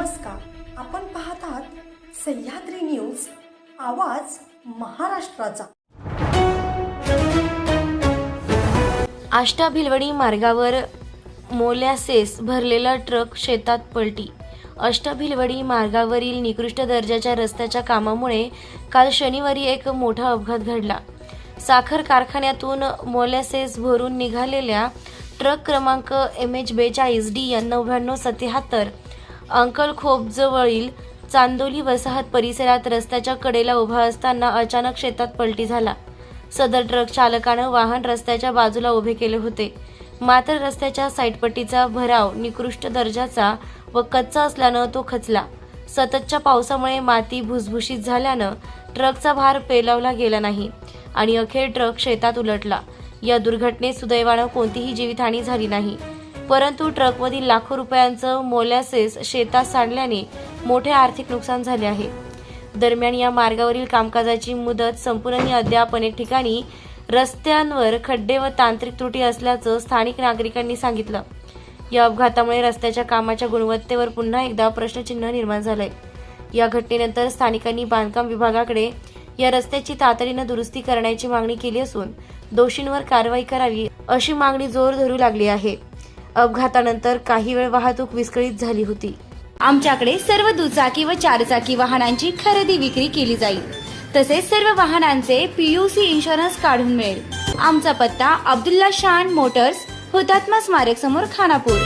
नमस्कार. आपण पाहतात सह्याद्री न्यूज आवाज महाराष्ट्राचा. आष्टा भिलवडी मार्गावर मोलॅसेस भरलेला ट्रक शेतात पलटी. अष्टभिलवडी मार्गावरील निकृष्ट दर्जाच्या रस्त्याच्या कामामुळे काल शनिवारी एक मोठा अपघात घडला. साखर कारखान्यातून मोलॅसेस भरून निघालेल्या ट्रक क्रमांक एम एच बेचाळीस डी एन नव्याण्णव सत्याहत्तर अंकल खोपजवळील चांदोली वसाहत परिसरात रस्त्याच्या कडेला उभा असताना अचानक शेतात पलटी झाला. सदर ट्रक चालकानं वाहन रस्त्याच्या बाजूला उभे केले होते. मात्र रस्त्याच्या साईटपट्टीचा भराव निकृष्ट दर्जाचा व कच्चा असल्यानं तो खचला. सततच्या पावसामुळे माती भुसभुशीत झाल्यानं ट्रकचा भार पेलावला गेला नाही आणि अखेर ट्रक शेतात उलटला. या दुर्घटनेत सुदैवानं कोणतीही जीवितहानी झाली नाही. परंतु ट्रकमधील लाखो रुपयांचं मोलॅसेस शेतात सांडल्याने मोठे आर्थिक नुकसान झाले आहे. दरम्यान या मार्गावरील कामकाजाची मुदत संपूर्णही अद्याप अनेक ठिकाणी रस्त्यांवर खड्डे व तांत्रिक त्रुटी असल्याचं स्थानिक नागरिकांनी सांगितलं. या अपघातामुळे रस्त्याच्या कामाच्या गुणवत्तेवर पुन्हा एकदा प्रश्नचिन्ह निर्माण झालंय. या घटनेनंतर स्थानिकांनी बांधकाम विभागाकडे या रस्त्याची तातडीनं दुरुस्ती करण्याची मागणी केली असून दोषींवर कारवाई करावी अशी मागणी जोर धरू लागली आहे. अपघातानंतर काही वेळ वाहतूक विस्कळीत झाली होती. आमच्याकडे सर्व दुचाकी व चारचाकी वाहनांची खरेदी विक्री केली जाईल. तसेच सर्व वाहनांचे पीयूसी इन्शुरन्स काढून मिळेल. आमचा पत्ता अब्दुल्ला शान मोटर्स हुतात्मा स्मारक समोर खानापूर.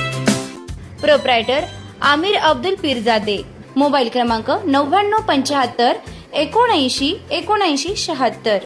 प्रोप्रायटर आमिर अब्दुल पिरजादे. मोबाईल क्रमांक नव्याण्णव पंच्याहत्तर एकोणऐंशी एकोणऐंशी शहात्तर.